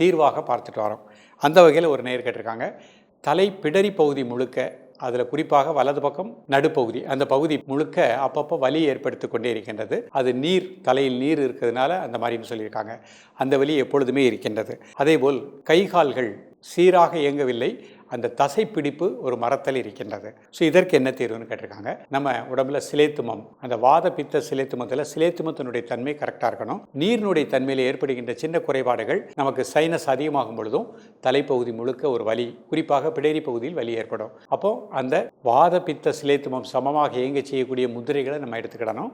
தீர்வாக பார்த்துட்டு வரோம். அந்த வகையில் ஒரு நேர் கேட்டிருக்காங்க. தலை பிடரி பகுதி முழுக்க அதில் குறிப்பாக வலது பக்கம் நடுப்பகுதி அந்த பகுதி முழுக்க அப்பப்போ வலி ஏற்படுத்தி கொண்டே இருக்கின்றது. அது நீர் தலையில் நீர் இருக்கிறதுனால அந்த மாதிரின்னு சொல்லியிருக்காங்க. அந்த வலி எப்பொழுதுமே இருக்கின்றது. அதேபோல் கை கால்கள் சீராக இயங்கவில்லை. அந்த தசை பிடிப்பு ஒரு மரத்தில் இருக்கின்றது. ஸோ இதற்கு என்ன தீர்வுன்னு கேட்டிருக்காங்க. நம்ம உடம்புல சிலேத்துமம் அந்த வாத பித்த சிலேத்துமத்தில் சிலேத்துமத்தினுடைய தன்மை கரெக்டாக இருக்கணும். நீரினுடைய தன்மையில் ஏற்படுகின்ற சின்ன குறைபாடுகள் நமக்கு சைனஸ் அதிகமாகும் பொழுதும் தலைப்பகுதி முழுக்க ஒரு வலி குறிப்பாக பிடேரி பகுதியில் வலி ஏற்படும். அப்போ அந்த வாத பித்த சிலேத்துமம் சமமாக இயங்க செய்யக்கூடிய முதிரைகளை நம்ம எடுத்துக்கிடணும்.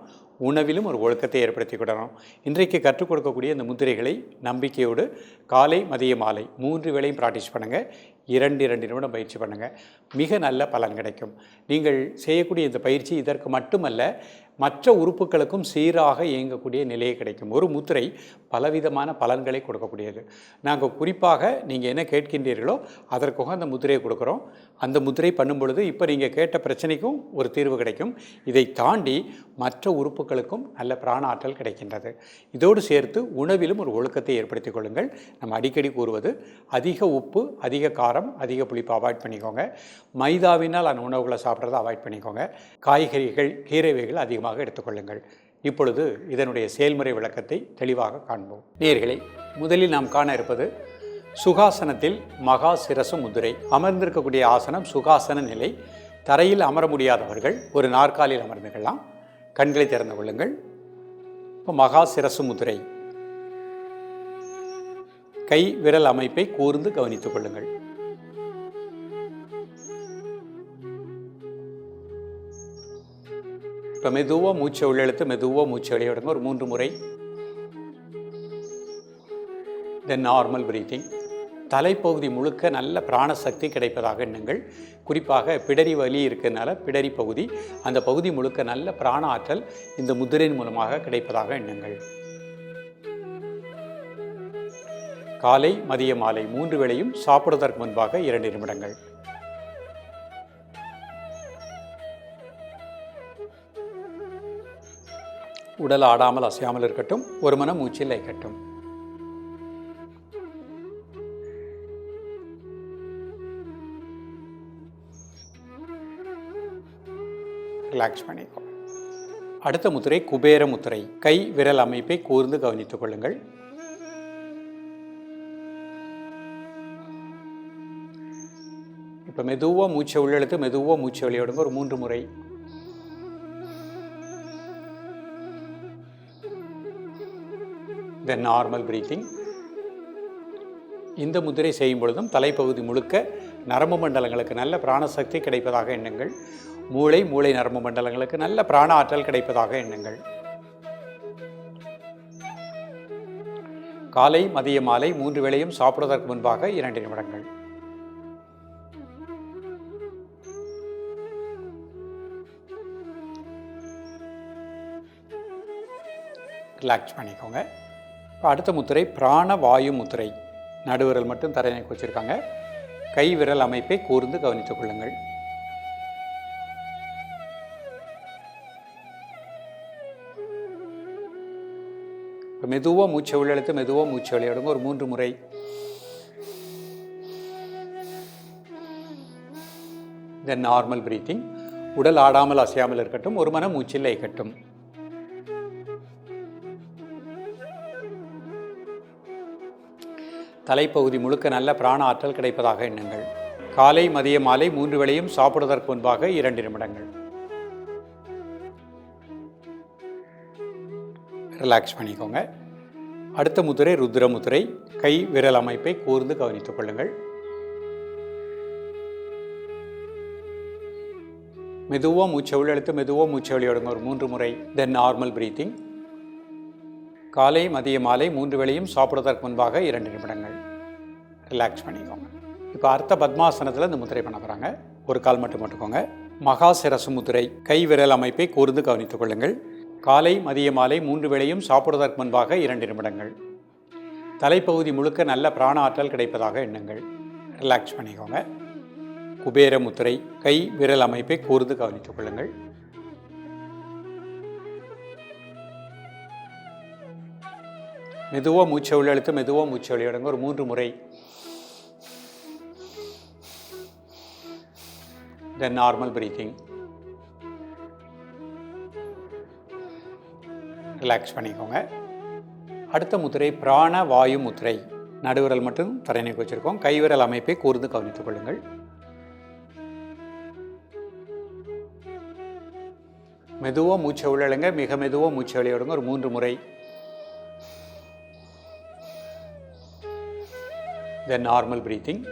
உணவிலும் ஒரு ஒழுக்கத்தை ஏற்படுத்திக்கிடணும் இன்றைக்கு கற்றுக் கொடுக்கக்கூடிய இந்த முதிரைகளை நம்பிக்கையோடு காலை மதிய மாலை மூன்று வேளையும் ப்ராக்டிஸ் பண்ணுங்கள் இரண்டு இரண்டு நிமிடம் பயிற்சி பண்ணுங்கள் மிக நல்ல பலன் கிடைக்கும். நீங்கள் செய்யக்கூடிய இந்த பயிற்சி இதற்கு மட்டுமல்ல மற்ற உறுப்புகளுக்கும் சீராக இயங்கக்கூடிய நிலையை கிடைக்கும். ஒரு முத்திரை பலவிதமான பலன்களை கொடுக்கக்கூடியது. நாங்கள் குறிப்பாக நீங்கள் என்ன கேட்கின்றீர்களோ அதற்காக அந்த முத்திரையை கொடுக்குறோம். அந்த முத்திரை பண்ணும் பொழுது இப்போ நீங்கள் கேட்ட பிரச்சனைக்கும் ஒரு தீர்வு கிடைக்கும். இதை தாண்டி மற்ற உறுப்புகளுக்கும் நல்ல பிராண ஆற்றல் கிடைக்கின்றது. இதோடு சேர்த்து உணவிலும் ஒரு ஒழுக்கத்தை ஏற்படுத்திக் கொள்ளுங்கள். நம்ம அடிக்கடி கூறுவது அதிக உப்பு அதிக காரம் அதிக புளிப்பு அவாய்ட் பண்ணிக்கோங்க. மைதாவினால் அந்த உணவுகளை சாப்பிட்றதை அவாய்ட் பண்ணிக்கோங்க. காய்கறிகள் கீரை வகைகள் அதிகமாக எடுத்துக்கொள்ளுங்கள். இப்பொழுது இதனுடைய செயல்முறை விளக்கத்தை தெளிவாக காண்போம். நேர்களை முதலில் நாம் காண இருப்பது சுகாசனத்தில் மகா சிரசு முதிரை. அமர்ந்திருக்கக்கூடிய ஆசனம் சுகாசன நிலை. தரையில் அமர முடியாதவர்கள் ஒரு நாற்காலியில் அமர்ந்துக்கலாம். கண்களை திறந்து கொள்ளுங்கள். இப்போ மகா சிரசு முதிரை. கை விரல் அமைப்பை கூர்ந்து கவனித்துக் கொள்ளுங்கள். இப்போ மெதுவாக மூச்சை உள்ளெழுத்து மெதுவாக மூச்சை வெளியிடுங்க ஒரு மூன்று முறை. தென் நார்மல் பிரீத்திங் தலைப்பகுதி முழுக்க நல்ல பிராணசக்தி கிடைப்பதாக எண்ணுங்கள். குறிப்பாக பிடரி வலி இருக்கிறதுனால பிடரி பகுதி அந்த பகுதி முழுக்க நல்ல பிராண ஆற்றல் இந்த முதிரையின் மூலமாக கிடைப்பதாக எண்ணுங்கள். காலை மதிய மாலை மூன்று வேளையும் சாப்பிடுவதற்கு முன்பாக இரண்டு நிமிடங்கள். உடல் ஆடாமல் அசையாமல் இருக்கட்டும் ஒரு மனம் மூச்சில் லைக்கட்டும் ரிலாக்ஸ் பண்ணிக்கோ. அடுத்த முத்திரை குபேர முத்திரை. கை விரல் அமைப்பை கூர்ந்து கவனித்துக் கொள்ளுங்கள். இப்போ மெதுவாக மூச்சை உள்ளெழுத்து மெதுவாக மூச்சை வெளியிடுங்க ஒரு மூன்று முறை. தென் நார்மல் பிரீத்திங் இந்த முதிரை செய்யும் பொழுதும் தலைப்பகுதி முழுக்க நரம்பு மண்டலங்களுக்கு நல்ல பிராணசக்தி கிடைப்பதாக எண்ணுங்கள். மூளை மூளை நரம்பு மண்டலங்களுக்கு நல்ல பிராண ஆற்றல் கிடைப்பதாக எண்ணுங்கள். காலை மதிய மாலை மூன்று வேளையும் சாப்பிடுவதற்கு முன்பாக இரண்டு நிமிடங்கள். ரிலாக்ஸ் பண்ணிக்கோங்க. இப்போ அடுத்த முத்திரை பிராண வாயு முத்திரை. நடுவிரல் மட்டும் தரையை வச்சுருக்காங்க கை விரல் அமைப்பை கூர்ந்து கவனித்துக் கொள்ளுங்கள். இப்போ மெதுவாக மூச்சை உள்ளெழுத்து மெதுவாக மூச்சை விளையாடுங்க ஒரு மூன்று முறை. தென் நார்மல் பிரீத்திங் உடல் ஆடாமல் அசையாமல் இருக்கட்டும். ஒரு மனம் மூச்சில் லைக்கட்டும் தலைப்பகுதி முழுக்க நல்ல பிராண ஆற்றல் கிடைப்பதாக எண்ணுங்கள். காலை மதிய மாலை மூன்று வேளையும் சாப்பிடுவதற்கு முன்பாக இரண்டு நிமிடங்கள். ரிலாக்ஸ் பண்ணிக்கோங்க. அடுத்த முதிரை ருத்ர முதிரை கை விரல் அமைப்பை கூர்ந்து கவனித்துக் கொள்ளுங்கள். மெதுவாக மூச்சை உள்ளெழுத்து மெதுவாக மூச்சை வெளியிடுங்க ஒரு மூன்று முறை. தென் நார்மல் பிரீத்திங் காலை மதிய மாலை மூன்று வேளையும் சாப்பிடுவதற்கு முன்பாக இரண்டு நிமிடங்கள் ரிலாக்ஸ் பண்ணிக்கோங்க. இப்போ அர்த்த பத்மாசனத்தில் இந்த முத்திரை பண்ண போகிறாங்க ஒரு கால் மட்டும் போட்டுக்கோங்க. மகாசிரசு முத்திரை கை விரல் அமைப்பை கூர்ந்து கவனித்துக் கொள்ளுங்கள். காலை மதிய மாலை மூன்று வேளையும் சாப்பிடுவதற்கு முன்பாக இரண்டு நிமிடங்கள். தலைப்பகுதி முழுக்க நல்ல பிராண ஆற்றல் கிடைப்பதாக எண்ணுங்கள். ரிலாக்ஸ் பண்ணிக்கோங்க. குபேர முத்திரை கை விரல் அமைப்பை கூர்ந்து கவனித்துக் கொள்ளுங்கள். மெதுவாக மூச்சை உள்ளெழுத்து மெதுவாக மூச்சை வெளியிடுங்க ஒரு மூன்று முறை. தென் நார்மல் பிரீத்திங் ரிலாக்ஸ் பண்ணிக்கோங்க. அடுத்த முத்திரை பிராண வாயு முத்திரை. நடுவிரல் மட்டும் தரைநீக்கு வச்சுருக்கோம். கைவிரல் அமைப்பை கூர்ந்து கவனித்துக் கொள்ளுங்கள். மெதுவாக மூச்சை உள்ளழுங்க மிக மெதுவாக மூச்சை வெளியிடுங்க ஒரு மூன்று முறை. தென் நார்மல் பிரீத்திங்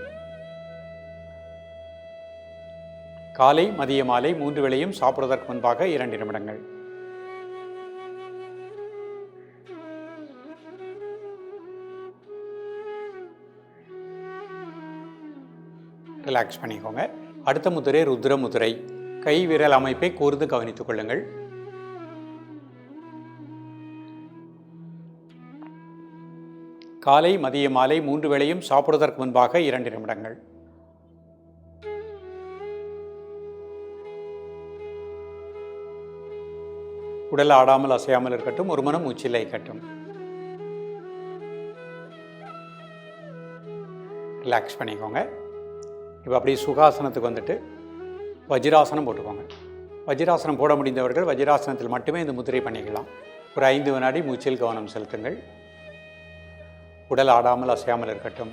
காலை மதிய மாலை மூன்று வேளையும் சாப்பிடுவதற்கு முன்பாக இரண்டு நிமிடங்கள். ரிலாக்ஸ் பண்ணிக்கோங்க. அடுத்த முதிரை ருத்ர முதிரை. கை விரல் அமைப்பை கூர்ந்து கவனித்துக் கொள்ளுங்கள். காலை மதிய மாலை மூன்று வேளையும் சாப்பிடுவதற்கு முன்பாக இரண்டு நிமிடங்கள். உடல் ஆடாமல் அசையாமல் இருக்கட்டும் ஒரு மனம் மூச்சில் இருக்கட்டும். ரிலாக்ஸ் பண்ணிக்கோங்க. இப்போ அப்படியே சுகாசனத்துக்கு வந்துட்டு வஜ்ராசனம் போட்டுக்கோங்க. வஜ்ராசனம் போட முடிந்தவர்கள் வஜ்ராசனத்தில் மட்டுமே இந்த முத்திரை பண்ணிக்கலாம். ஒரு ஐந்து வினாடி மூச்சில் கவனம் செலுத்துங்கள். உடல் ஆடாமல் அசையாமல் இருக்கட்டும்.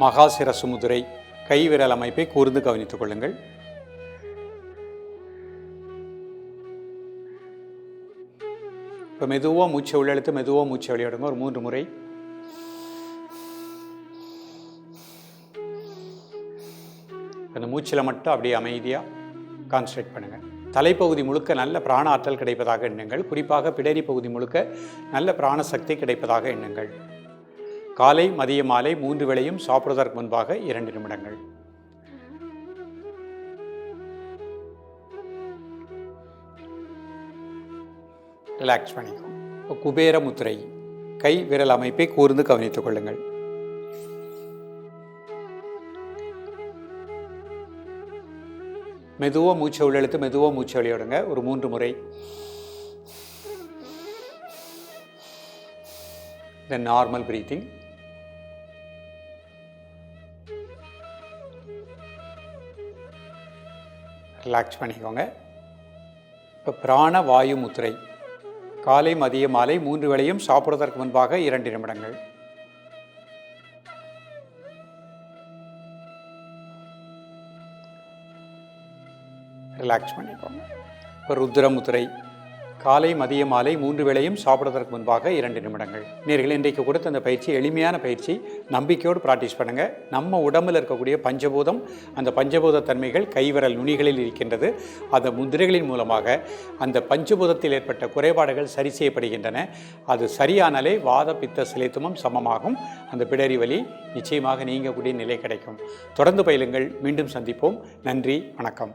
மகாசிரசு முதிரை கை அமைப்பை கூர்ந்து கவனித்துக் கொள்ளுங்கள். இப்போ மெதுவாக மூச்சை உள்ளெழுத்து மெதுவாக மூச்சை வெளியிடுங்க. ஒரு மூன்று முறை. அந்த மூச்சில் மட்டும் அப்படியே அமைதியாக கான்சன்ட்ரேட் பண்ணுங்கள் தலைப்பகுதி முழுக்க நல்ல பிராண ஆற்றல் கிடைப்பதாக எண்ணுங்கள். குறிப்பாக பிடரி பகுதி முழுக்க நல்ல பிராண சக்தி கிடைப்பதாக எண்ணுங்கள். காலை மதிய மாலை மூன்று வேளையும் சாப்பிடுவதற்கு முன்பாக இரண்டு நிமிடங்கள். ரிலாக்ஸ் பண்ணிக்கும் குபேர முத்திரை. கை விரல் அமைப்பை கூர்ந்து கவனித்துக் கொள்ளுங்கள். மெதுவாக மூச்சை உள்ளெழுத்து மெதுவாக மூச்சை வெளியிடுங்க ஒரு மூன்று முறை. தென் நார்மல் ப்ரீத்திங் ரிலாக்ஸ் பண்ணிக்கோங்க. இப்போ பிராண வாயு முத்திரை. காலை மதிய மாலை மூன்று வேளையும் சாப்பிடுவதற்கு முன்பாக இரண்டு நிமிடங்கள். ரிலாக்ஸ் பண்ணிக்கோங்க. இப்போ ருத்ர முத்திரை. காலை மதிய மாலை மூன்று வேளையும் சாப்பிடுவதற்கு முன்பாக இரண்டு நிமிடங்கள். நேர்கள் இன்றைக்கு கொடுத்த அந்த பயிற்சி எளிமையான பயிற்சி நம்பிக்கையோடு ப்ராக்டிஸ் பண்ணுங்கள் நம்ம உடம்பில் இருக்கக்கூடிய பஞ்சபூதம் அந்த பஞ்சபூத தன்மைகள் கைவிரல் நுனிகளில் இருக்கின்றது. அந்த முதிரைகளின் மூலமாக அந்த பஞ்சபூதத்தில் ஏற்பட்ட குறைபாடுகள் சரி செய்யப்படுகின்றன. அது சரியானாலே வாத பித்த சிலைத்துமம் சமமாகும். அந்த பிடரி வலி நிச்சயமாக நீங்கக்கூடிய நிலை கிடைக்கும். தொடர்ந்து பயிலுங்கள். மீண்டும் சந்திப்போம். நன்றி வணக்கம்.